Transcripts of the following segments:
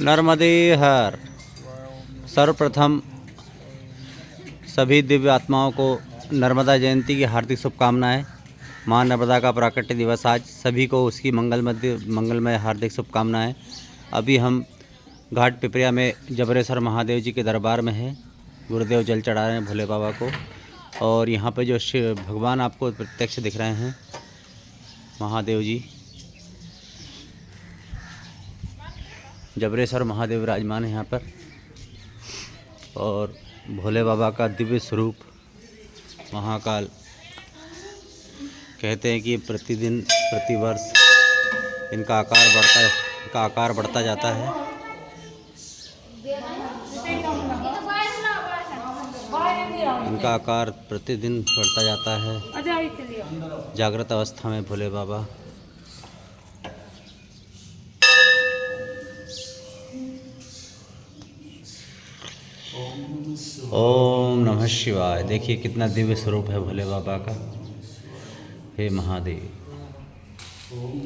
नर्मदे हर। सर्वप्रथम सभी दिव्य आत्माओं को नर्मदा जयंती की हार्दिक शुभकामनाएँ। माँ नर्मदा का प्राकट्य दिवस आज सभी को उसकी मंगलमय मंगलमय हार्दिक शुभकामनाएँ। अभी हम घाट पिपरिया में जबरेश्वर महादेव जी के दरबार में हैं। गुरुदेव जल चढ़ा रहे हैं भोले बाबा को। और यहाँ पे जो शिव भगवान आपको प्रत्यक्ष दिख रहे हैं, महादेव जी। जबरेश्वर महादेव विराजमान है यहाँ पर। और भोले बाबा का दिव्य स्वरूप महाकाल कहते हैं कि प्रतिदिन प्रतिवर्ष इनका आकार बढ़ता इनका आकार बढ़ता जाता है। इनका आकार प्रतिदिन बढ़ता जाता है। जागृत अवस्था में भोले बाबा। ओम नमः शिवाय देखिए कितना दिव्य स्वरूप है भोले बाबा का हे महादेव ओम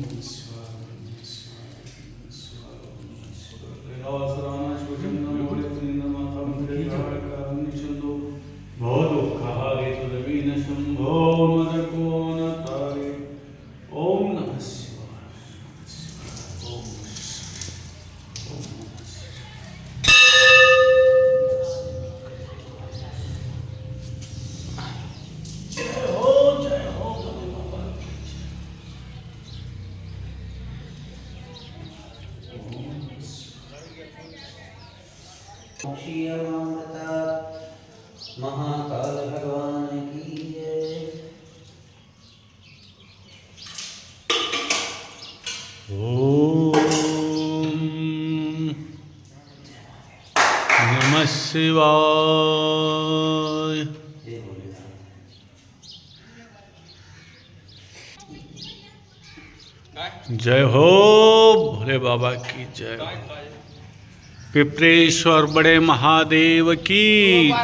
शिवाय। जय हो भोले बाबा की जय। पिपरेश्वर बड़े महादेव की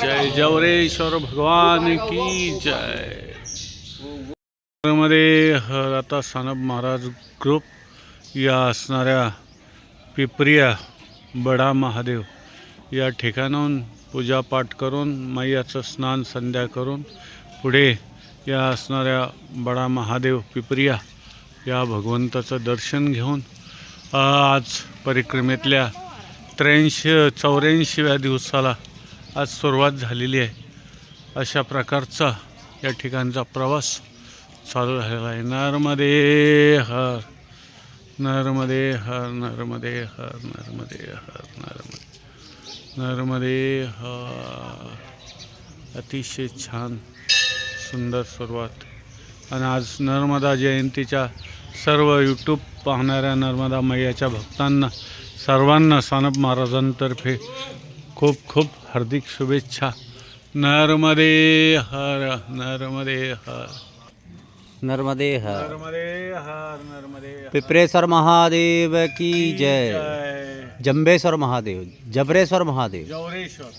जय जवरेश्वर भगवान की जय। हर आता सानप महाराज ग्रुप, या असणाऱ्या पिपरिया बडा महादेव। या ठिकाणाहून पूजापाठ करून मैयाचं स्नान संध्या करून पुढे या असणाऱ्या बडा महादेव पिपरिया या भगवंताचं दर्शन घेऊन आज परिक्रमेतल्या त्र्याऐंशी चौऱ्याऐंशीव्या दिवसाला आज सुरुवात झालेली आहे. अशा प्रकारचा या ठिकाणचा प्रवास चालू झालेला आहे. नर्मदे हर नर्मदे हर नर्मदे हर नर्मदे हर नर्मदे नर्मदे अतिशय छान सुंदर सुरुवात. आणि आज नर्मदा जयंतीच्या सर्व यूट्यूब पाहणाऱ्या नर्मदा मैयाच्या भक्तांना सर्वांना सानप महाराजांतर्फे खूप खूप हार्दिक शुभेच्छा. नर्मदे हर नर्मदे हर. नर्मदे हर. नर्मदे हर नर्मदे हर. पिपरेश्वर महादेव की जय. जय जंबेश्वर महादेव जबरेश्वर महादेव। जवरेश्वर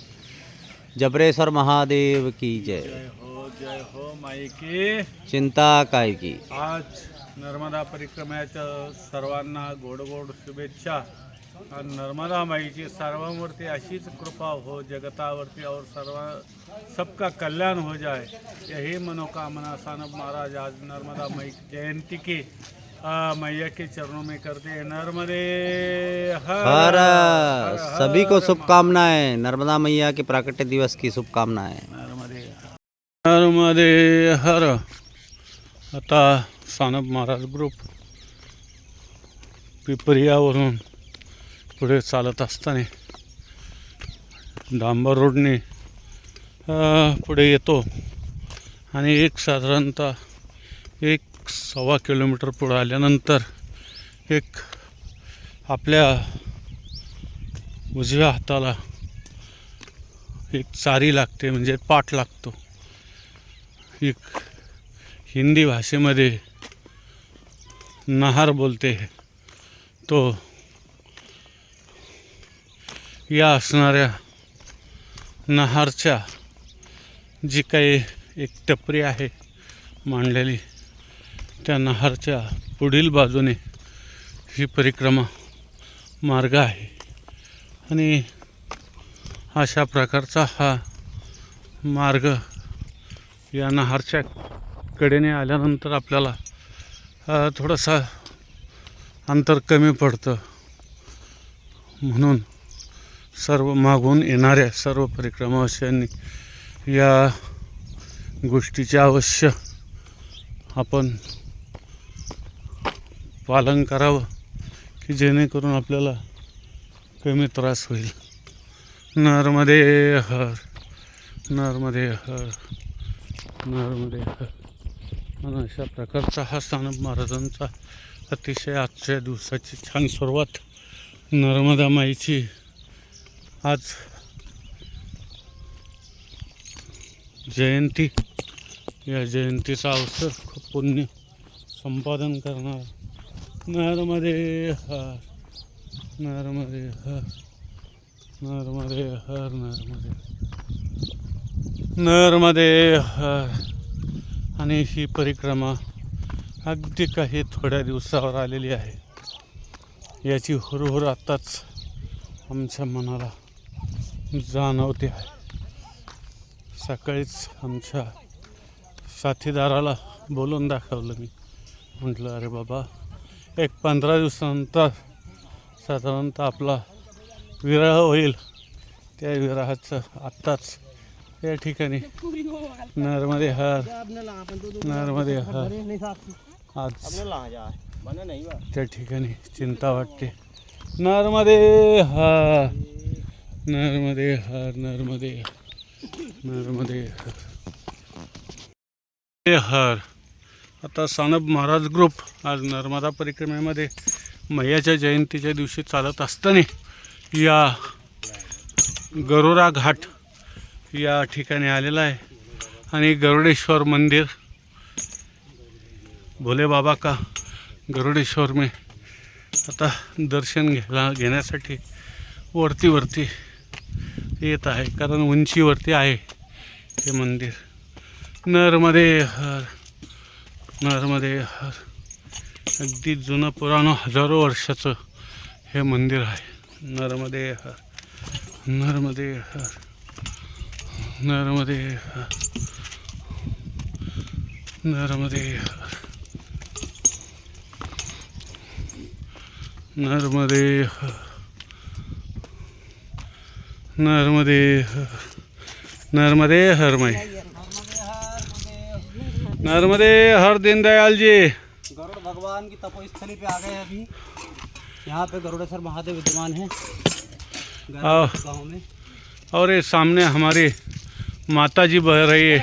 जबरेश्वर महादेव की जय। जय हो जय हो माई की। चिंता काय की? आज नर्मदा परिक्रमेच्या सर्वांना गोड गोड शुभेच्छा. आणि नर्मदा माईची सर्वांवरती अशीच कृपा हो जगतावरती और सर्व सबका कल्याण हो जाए यही मनोकामना सानप महाराज आज नर्मदा मई जयंती की. मैया के चरणों में करते हैं नर्मदे हर सभी को शुभकामनाएं नर्मदा मैया के प्राकट्य दिवस की शुभकामनाएं। नर्मदे नर्मदे हर। आता सानप महाराज ग्रुप पिपरियावरून पुढे चालत असताना डांबर रोडने पुढे येतो. आणि एक साधारणतः एक सव्वा किलोमीटर पुढं आल्यानंतर एक आपल्या उजव्या हाताला एक चारी लागते म्हणजे पाठ लागतो. एक हिंदी भाषेमध्ये नहार बोलते. तो या असणाऱ्या नहारच्या जी काही एक टपरी आहे मांडलेली त्या नहारच्या पुढील बाजूने ही परिक्रमा मार्ग आहे. आणि अशा प्रकारचा हा मार्ग या नहारच्या कडेने आल्यानंतर आपल्याला थोडासा थोडंसं अंतर कमी पडतं. म्हणून सर्व मागून येणाऱ्या सर्व परिक्रमावासियांनी या गोष्टीचे अवश्य आपण पालन करावं की जेणेकरून आपल्याला कमी त्रास होईल. नर्मदे हर नर्मदे हर नर्मदे हर. म्हणून अशा प्रकारचा हा स्थानक महाराजांचा अतिशय आजच्या दिवसाची छान सुरुवात नर्मदा माईची. आज जयंती. या जयंतीचा अवसर खूप पुण्य संपादन करणार नरमध्ये हर नरमध्ये हर नरमध्ये हर नरमध्ये नरमध्ये हर. आणि ही परिक्रमा अगदी काही थोड्या दिवसावर आलेली आहे. याची हुरहुर आत्ताच आमच्या मनाला जाणवते आहे. सकाळीच आमच्या साथीदाराला बोलून दाखवलं मी. म्हटलं अरे बाबा एक पंधरा दिवसानंतर साधारणतः आपला विरह होईल. त्या विरहाचं आत्ताच या ठिकाणी नर्मदे हर नर्मदे हर. आज त्या ठिकाणी चिंता वाटते. नर्मदे हर नर्मदे हर नर्मदे नर्मदे हर. हर. आता सानब महाराज ग्रुप आज नर्मदा परिक्रमेमध्ये मैयाच्या जयंतीच्या दिवशी चालत असताना या गरोरा घाट या ठिकाणी आलेला आहे. आणि गरुडेश्वर मंदिर. भोले बाबा का गरुडेश्वर में आता दर्शन घ्यायला घेण्यासाठी वरती वरती येत आहे. कारण उंचीवरती आहे हे मंदिर. नर्मदे हर नरमध्ये अगदी जुनं पुराणं हजारो वर्षाचं हे मंदिर आहे नरमध्ये हर नरमध्ये हर नरमध्ये हर नरमध्ये हर नर्मदे हर नर्मदे हर नर्मदे हर माई नर्मदे हर दिन दयाल जी। गरुड़ भगवान की तपोस्थली पे आ गए अभी। यहाँ पे गरुड़ेश्वर महादेव विद्यमान है। गाँव में। और ये सामने हमारी माता जी बह रही है।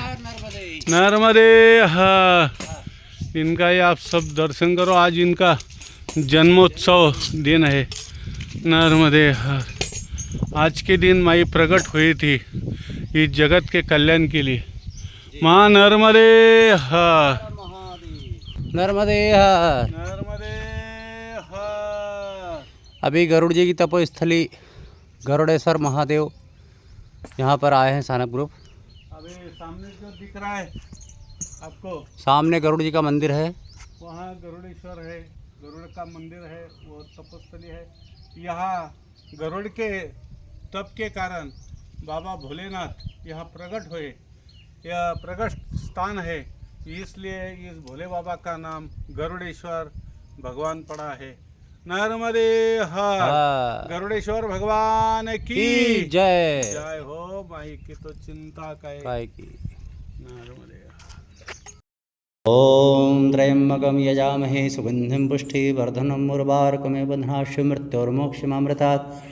नर्मदे। हर इनका ही आप सब दर्शन करो। आज इनका जन्मोत्सव दिन है। नर्मदे हर आज के दिन माई प्रकट हुई थी इस जगत के कल्याण के लिए। माँ नर्मदे हर। नर्मदे हर। नर्मदे हर। अभी गरुड़ जी की तपोस्थली गरुड़ेश्वर महादेव यहाँ पर आए हैं सानक ग्रुप। अभी सामने जो दिख रहा है आपको? सामने गरुड़ जी का मंदिर है। वहाँ गरुड़ेश्वर है गरुड़ का मंदिर है वो तपोस्थली है। यहाँ गरुड़ के तप के कारण बाबा भोलेनाथ यहाँ प्रकट हुए। यह प्रकट स्थान है? इसलिए इस भोले बाबा का नाम गरुड़ेश्वर भगवान पड़ा है। नर्मदे हर। हाँ। गरुड़ेश्वर भगवान की जय। जय हो माई की तो चिंता का काय की। नर्मदे ॐ त्र्यम्बकं यजामहे सुगन्धिं पुष्टिवर्धनं उर्वारुकमेव बध्नाश्य मृत्योर्मोक्षमामृतात्।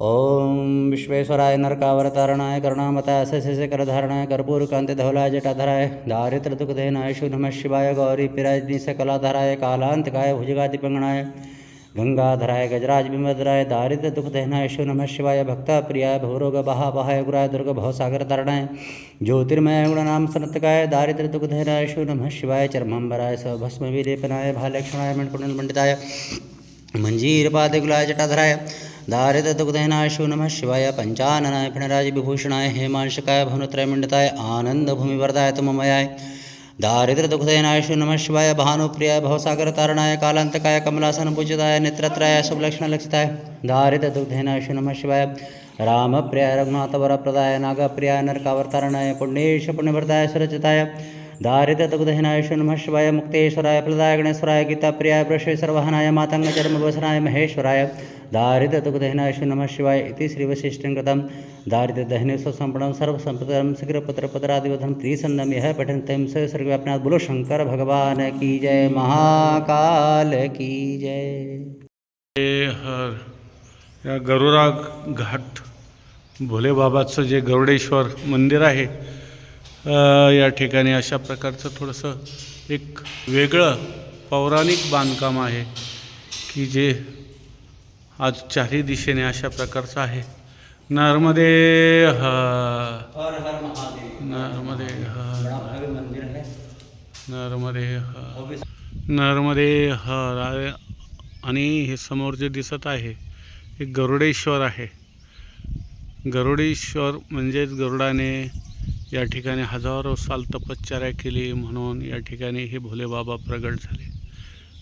ओम विश्वेश्वराय नरकावरतारणाय करुणामताय सस्य करधारणाय कर्पूर कांति धवलाय जटाधराय दारिद्र दुखदेनाय नम शिवाय गौरी पिराजनी सकलाधराय कालांतकाय भुजगादिपंगणाय गंगाधराय गजराज विमदराय दारिद्र दुखदेनाय शिव नम शिवाय भक्ता प्रियाय भवरोग बहा बहाय गुराय दुर्ग भवसागर तरणाय ज्योतिर्मय गुणनाम सनतकाय दारिद्र दुखदेनाय शिव नम शिवाय चरमंबराय स्वभस्म विदेपनाय भालक्षणाय मणकुंडल पंडिताय मंजीर गुलाय जटाधराय दहनाय शो नमः शिवाय पंचाननाय पिणराज विभूषणाय हेमांशकाय आनंद भूमिवर्धाय तुममयाय। दारिद्र्यदुःखदयनाय श्री नमः शिवाय, भानुप्रियाय, भवसागरतारणाय, कालान्तकाय कमलासन पूजिताय नेत्रत्राय शुभलक्षणलक्षिताय। दारिद्र्यदुःखदयनाय श्री नमः शिवाय, रामप्रियाय, रघुनाथवरप्रदाय, नागप्रियाय नरकावतारणाय पुण्येश पुण्यभरताय सुरचिताय। दारिद्रतगुदहनाय नम शिवाय मुक्तेश्वराय प्रदाय गणेश्वराय सर्वहनाय वृषेश्वरवहनाय वसनाय महेश्वराय। दारिद्रतगुदहनाय नमः शिवाय इति श्रीवशिष्टं कृतं। दारिद्रदहने स्वसम्पणं सर्वसम्पदं त्रिसंदम यह पठन तम से सर्वव्यापनात् बोलो शंकर भगवान की जय, महाकाल की जय। हर, या गरुरा घाट भोले बाबाचं जे गरुडेश्वर मंदिर आहे या ठिकाणी अशा प्रकारचं थोडंसं एक वेगळं पौराणिक बांधकाम आहे की जे आज चारही दिशेने अशा प्रकारचं आहे. नर्मदे हर हर हर महादेव. नर्मदे है. नर्मदे हर नर्मदे हर. आणि हे समोर जे दिसत आहे हे गरुडेश्वर आहे. गरुडेश्वर म्हणजेच गरुडाने या ठिकाणी हजारो साल तपश्चर्या केली म्हणून या ठिकाणी हे भोलेबाबा प्रगट झाले.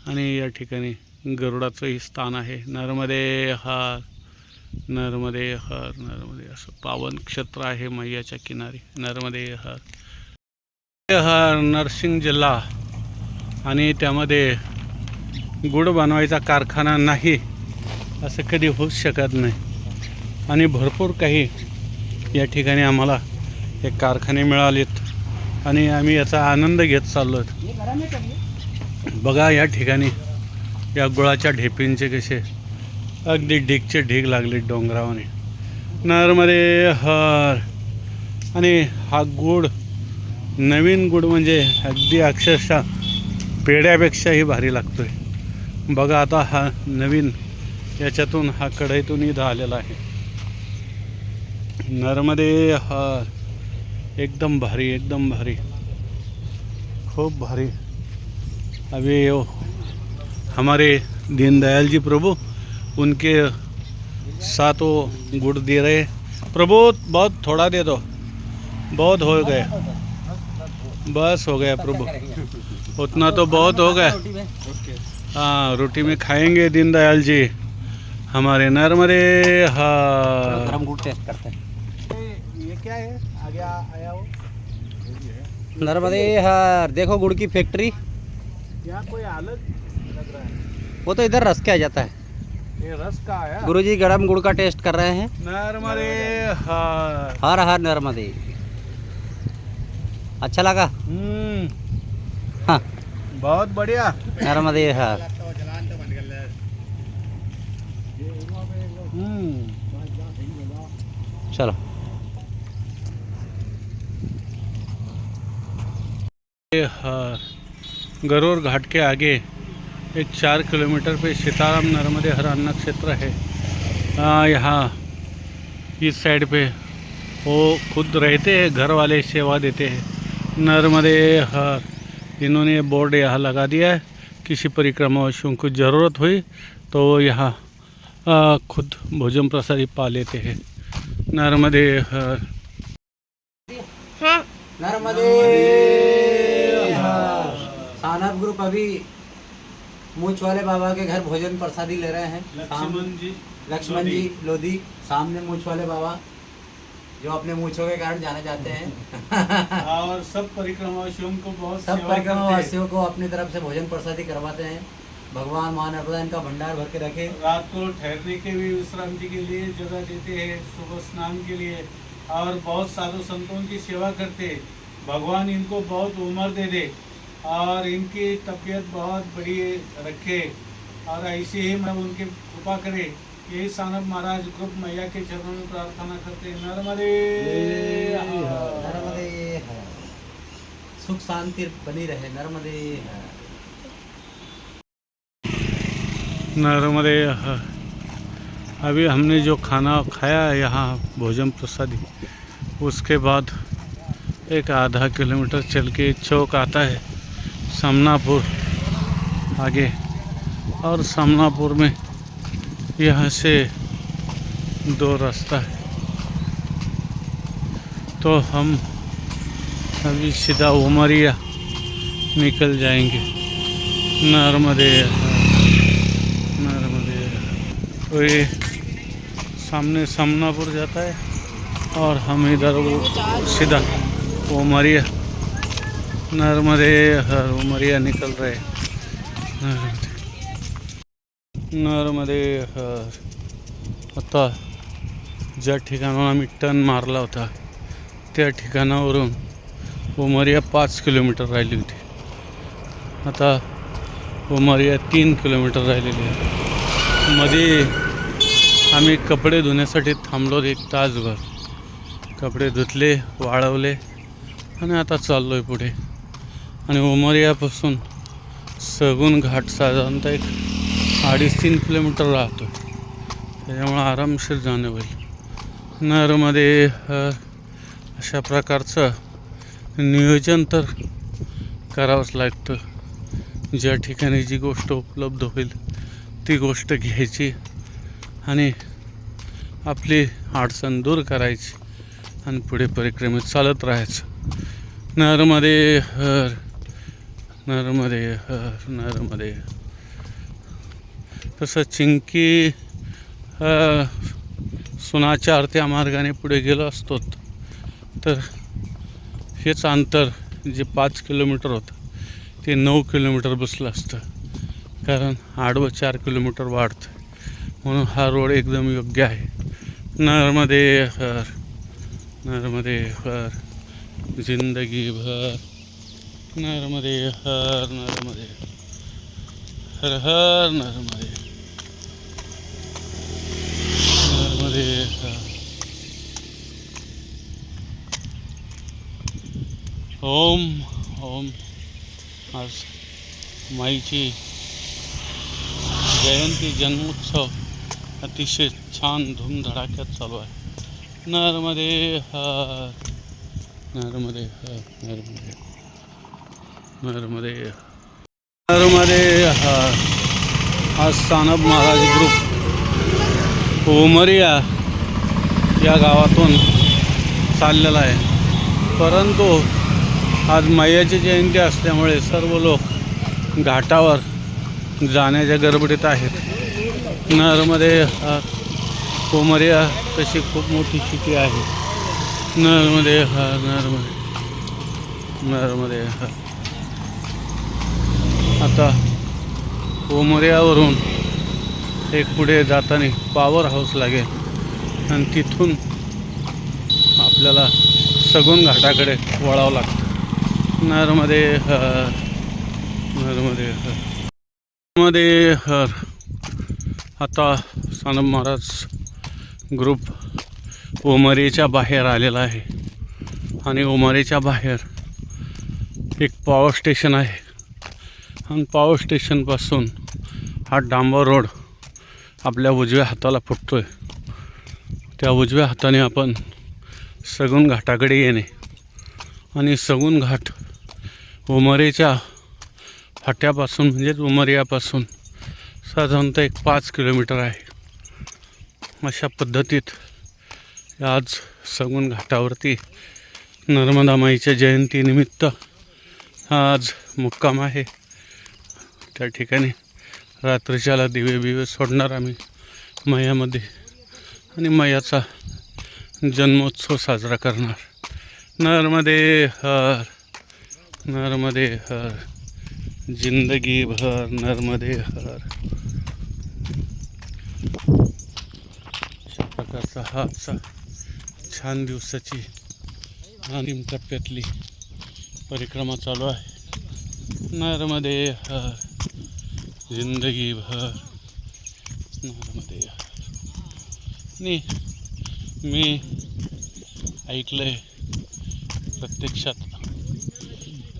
आणि या ठिकाणी गरुडाचंही स्थान आहे. नर्मदे हर नर्मदे हर नर्मदे असं पावन क्षेत्र आहे मैयाच्या किनारी. नर्मदे हर. हर नरसिंग जिल्हा. आणि त्यामध्ये गुड बनवायचा कारखाना नाही असं कधी होऊच शकत नाही. आणि भरपूर काही या ठिकाणी आम्हाला हे कारखाने मिळालेत. आणि आम्ही याचा आनंद घेत चाललो बघा या ठिकाणी या गुळाच्या ढेपींचे कसे अगदी ढीगचे ढीग लागले डोंगरावाने. नर्मदे हर. आणि हा गुड नवीन गुड म्हणजे अगदी अक्षरशः पेढ्यापेक्षाही भारी लागतोय. बघा आता हा नवीन याच्यातून हा कढईतून इथं आलेला आहे. नर्मदे हर. एकदम भारी एकदम भारी। खूब भारी। अभी वो हमारे दीनदयाल जी प्रभु उनके साथ वो गुड़ दे रहे। प्रभु बहुत थोड़ा दे दो। बहुत हो गए। बस हो गया प्रभु। उतना तो बहुत हो गया। हाँ रोटी में खाएँगे दीनदयाल जी। हमारे नर्मदे हाँ गरम गुड़ टेस्ट करते हैं ये क्या है आगे आया हो नर्मदे हर देखो गुड़ की फैक्ट्री कोई अलग लग रहा है? वो तो इधर रस के आ जाता है। ये रस का आया? गुरुजी गरम गुड़ का टेस्ट कर रहे हैं। नर्मदे हाँ हर हर नर्मदे। अच्छा लगा? हम्म। हाँ। बहुत बढ़िया। नर्मदे हर हम्म। चलो। गरुड़ घाट के आगे एक चार किलोमीटर पे सीताराम नर्मदे हर अन्न क्षेत्र है। यहाँ इस साइड पे वो खुद रहते हैं घर वाले सेवा देते हैं। नर्मदे हर इन्होंने बोर्ड यहाँ लगा दिया है। किसी परिक्रमावासियों को ज़रूरत हुई तो वो यहाँ खुद भोजन प्रसादी पा लेते हैं। नर्मदे हर। नर्मदे। सानप ग्रुप अभी मूछ वाले बाबा के घर भोजन प्रसादी ले रहे हैं। साम- जी लक्ष्मण जी लोधी। सामने मूछ वाले बाबा जो अपने मूछों के कारण जाने जाते हैं। और सब परिक्रमावासियों को बहुत सब परिक्रमा वासियों को अपनी तरफ़ से भोजन प्रसादी करवाते हैं। भगवान माँ नर्मदा इनका भंडार भर के रखे। रात को ठहरने के भी विश्रांति के लिए जगह देते हैं सुबह स्नान के लिए। और बहुत साधु संतों की सेवा करते हैं। भगवान इनको बहुत उम्र दे दे। और इनकी तबीयत बहुत बड़ी रखे। और ऐसे ही मैं उनकी कृपा करे यही सानब महाराज ग्रुप मैया के चरणों में प्रार्थना करते हैं। नर्मदे नर्मदे सुख शांति बनी रहे। नर्मदे नर्मदे अभी हमने जो खाना खाया है यहाँ भोजन प्रसादी उसके बाद एक आधा किलोमीटर चल के चौक आता है। समनापुर आगे और समनापुर में यहाँ से दो रास्ता है। तो हम अभी सीधा उमरिया निकल जाएँगे। नर्मदे नर्मदे तो ये सामने समनापुर जाता है और हम इधर वो सीधा उमरिया नर्मदे हर उमरिया निकल रहे नर्मदे नर्मदे हर आता ज्या ठिकाणावर आम्ही टन मारला होता त्या ठिकाणावरून उमरिया पाच किलोमीटर राहिली होती. आता उमरिया तीन किलोमीटर राहिलेली आहे. मध्ये आम्ही कपडे धुण्यासाठी थांबलो एक तासभर. कपडे धुतले वाळवले आणि आता चाललो आहे पुढे. आणि उमरियापासून सगुण घाट साधारणतः एक अडीच तीन किलोमीटर राहतो त्याच्यामुळं आरामशीर जाणं होईल. नरमध्ये अशा प्रकारचं नियोजन तर करावंच लागतं. ज्या ठिकाणी जी गोष्ट उपलब्ध होईल ती गोष्ट घ्यायची आणि आपली अडचण दूर करायची आणि पुढे परिक्रमेत चालत राहायचं. नरमध्ये नर्मदे हर नर्मदे। तसं चिंकी सुनाच्या त्या मार्गाने पुढे गेलो असतो. तर हेच अंतर जे पाच किलोमीटर होतं ते नऊ किलोमीटर बसलं असतं. कारण आडवं चार किलोमीटर वाढतं. म्हणून हा रोड एकदम योग्य आहे. नर्मदे हर नर्मदे हर जिंदगी भर नर्मदे हर नर्मदे हर हर नर्मदे नर्मदे हर ओम ओम. आज माईची जयंती जन्मोत्सव. अतिशय छान धूमधडाक्यात चालू आहे. नर्मदे हर. नर्मदे हर. नर्मदे नर्मदे नर्मदे हा आज सानप महाराज ग्रुप उमरिया या गावातून चाललेला आहे. परंतु आज मैयाची जयंती असल्यामुळे सर्व लोक घाटावर जाण्याच्या गडबडीत आहेत. नरमध्ये हा कोमरिया तशी खूप मोठी सिटी आहे. नरमध्ये हा नरमध्ये नरमध्ये हा. आता ओमर्यावरून एक पुढे जाताना पॉवर हाऊस लागेल. आणि तिथून आपल्याला सगुण घाटाकडे वळावं लागतं. नरमध्ये हर नरमध्ये हरमध्ये हर. आता सानप महाराज ग्रुप ओमरेच्या बाहेर आलेला आहे. आणि ओमरेच्या बाहेर एक पॉवर स्टेशन आहे. आणि पॉवर स्टेशनपासून हा डांबर रोड आपल्या उजव्या हाताला फुटतो आहे त्या उजव्या हाताने आपण सगुण घाटाकडे येणे आणि सगुण घाट उमरेच्या फाट्यापासून म्हणजेच उमरियापासून साधारणतः एक पाच किलोमीटर आहे. अशा पद्धतीत आज सगुण घाटावरती नर्मदा माईच्या जयंतीनिमित्त आज मुक्काम आहे. त्या ठिकाणी रात्रीच्याला दिवे बिवे सोडणार आम्ही मयामध्ये. आणि मयाचा जन्मोत्सव साजरा करणार. नर्मदे हर नर्मदे हर जिंदगी भर नर्मदे हर. अशा प्रकारचा हा आजचा छान दिवसाची अंतिम टप्प्यातली परिक्रमा चालू आहे. नर्मदे हर. जिंदगी भर नर्मदे. हर मी ऐकलं आहे प्रत्यक्षात.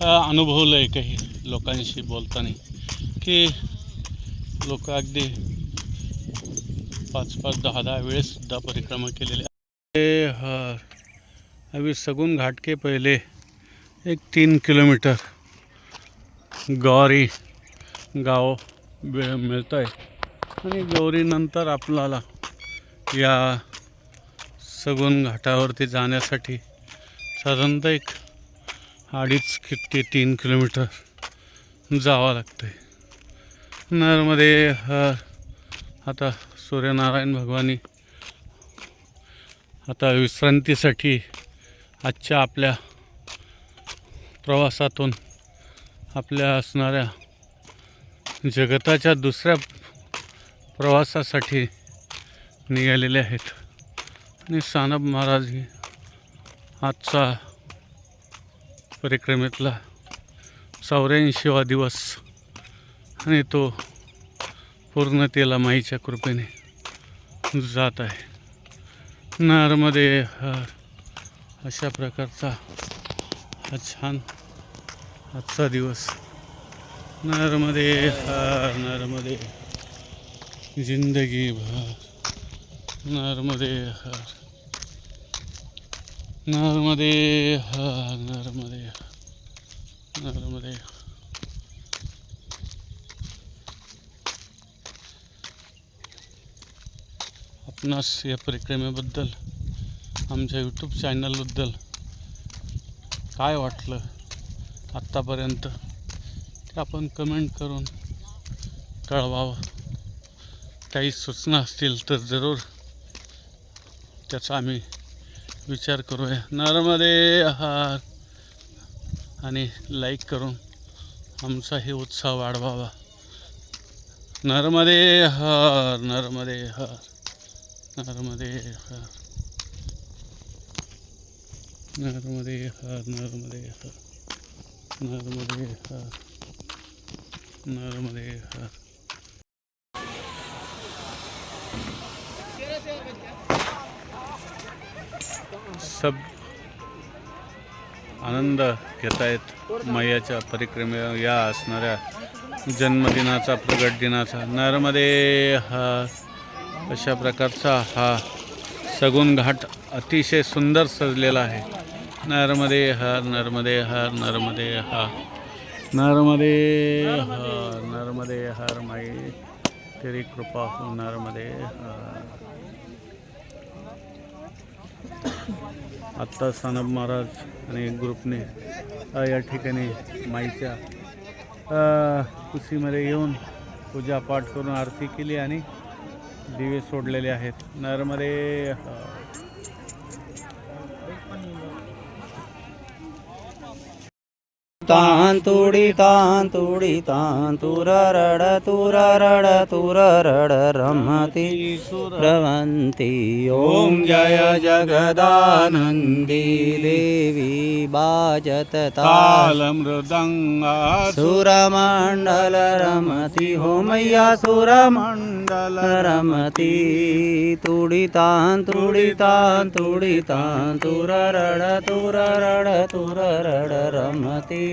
अनुभवलं आहे काही लोकांशी बोलताना? की लोक अगदी पाच पाच दहा दहा वेळेससुद्धा परिक्रमा केलेल्या. हर. अभी सगून घाट के एक तीन किलोमीटर गौरी गाव वेळ मिळतो आहे आणि गौरीनंतर आपल्याला या सगुण घाटावरती जाण्यासाठी साधारणतः एक अडीच कि ते तीन किलोमीटर जावं लागतं आहे नरमध्ये आता सूर्यनारायण भगवानी आता विश्रांतीसाठी आजच्या आपल्या प्रवासातून आपल्या असणाऱ्या जगताच्या दुसऱ्या प्रवासासाठी निघालेले आहेत. आणि सानब महाराज हे आजचा परिक्रमेतला चौऱ्याऐंशीवा दिवस. आणि तो पूर्णतेला माईच्या कृपेने जात आहे. नरमध्ये हर. अशा प्रकारचा हा छान आजचा दिवस. नर्मदे हर नर्मदे। जिंदगी भर नर्मदे हर नर्मदे हर नर्मदे हर आपणास या परिक्रमेबद्दल आमच्या यूट्यूब चॅनलबद्दल काय वाटलं आत्तापर्यंत? ते आपण कमेंट करून कळवावं. काही सूचना असतील तर जरूर त्याचा आम्ही विचार करूया. नर्मदे आहार. आणि लाईक करून आमचाही उत्साह वाढवावा. नर्मदे हर नर्मदे हर नर्मदे हर नर्मदे हर नर्मदे हर नर्मदे हर नर्मदे हर सब आनंद घेत आहेत मैयाच्या परिक्रमे या असणाऱ्या जन्मदिनाचा प्रगट दिनाचा. नरमध्ये हा अशा प्रकारचा हा सगुण घाट अतिशय सुंदर सजलेला आहे. नर्मदे हर नर्मदे हर नर्मदे हा. नर्मदे हर नर्मदे हर माई तेरी कृपा हो नरमध्ये हर आत्ता सानब महाराज आणि ग्रुपने या ठिकाणी माईच्या कुशीमध्ये येऊन पूजापाठ करून आरती केली आणि दिवे सोडलेले आहेत. नरमध्ये अ, तांतुडी तांतुडी तांतुर रड तुर रड तुर रड रमती रवंती ओम जय जगदानंदी देवी बाजत ताल ताल मृदंगा सुरमंडल रमती हो मैया सुरमंडल रमती। तुडी तान तुडी तान तुडी तान तुर रड तुर रड तुर रड रमती।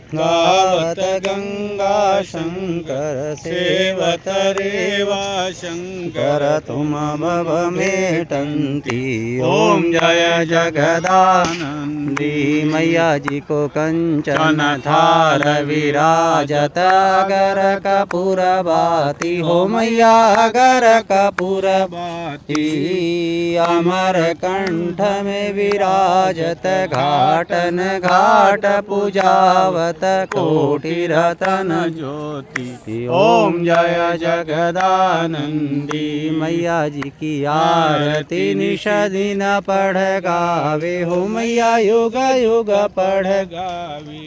गावत गङ्गा शङ्कर सेवतरेवा शङ्कर तुमव मेटन्ति ॐ जय जगदानन्दी। मया जी को कञ्चन धार विराजत गर कपूर भाती ओ मैया गर कपूर अमर कण्ठ मे विराजत घाटन घाट पूजावत कोटि रतन ज्योति। ओम जय जगदानंदी। मैया जी की आरती निश दिन पढ़ गावे हो मैया युग युग पढ़ गावे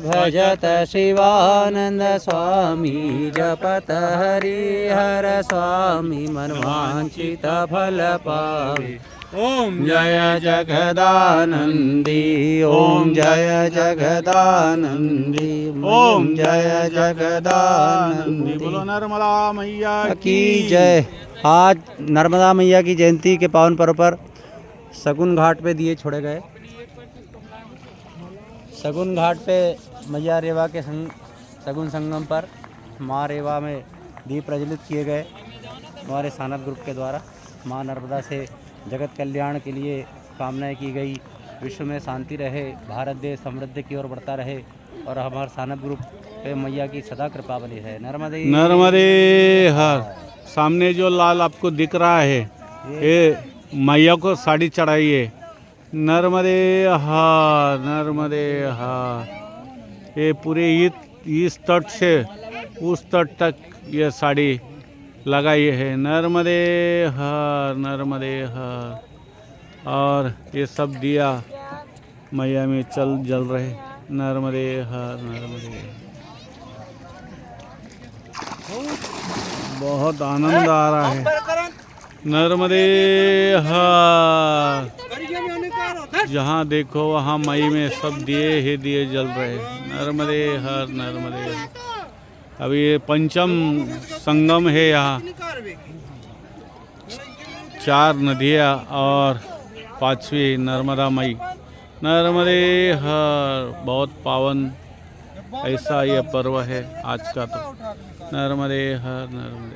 भजत शिवानंद स्वामी जपत हरि हर स्वामी मनवांचित फल पावे। ओम जय जगदानंदी ओम जय जगदानंदी ओम जय जगदानंदी। बोलो नर्मदा मैया की जय। आज नर्मदा मैया की जयंती के पावन पर्व पर सगुन घाट पे दिए छोड़े गए। सगुन घाट पे मैया रेवा के संग सगुन संगम पर माँ रेवा में दीप प्रज्वलित किए गए। हमारे सानप ग्रुप के द्वारा माँ नर्मदा से जगत कल्याण के लिए कामनाएँ की गई। विश्व में शांति रहे भारत देश समृद्धि की ओर बढ़ता रहे और हमारे सानप ग्रुप पे मैया की सदा कृपा बनी है नर्मदे नर्मदे हर सामने जो लाल आपको दिख रहा है ये मैया को साड़ी चढ़ाइए। है नर्मदे हार नर्मदे हार। ये पूरे इस तट से उस तट तक ये साड़ी लगाई है। नर्मदे हर नर्मदे हर। और ये सब दिया मैया में चल, जल रहे। नर्मदे हर, नर्मदे। बहुत आनंद आ रहा है। नर्मदे हर। जहाँ देखो वहाँ मई में सब दिए ही दिए जल रहे। नर्मदे हर नर्मदे हर। अभी ये पंचम संगम है यहाँ। चार नदियाँ और पांचवी नर्मदा मई। नर्मदे हर बहुत पावन ऐसा यह पर्व है आज का तो। नर्मदे हर नर्मदे।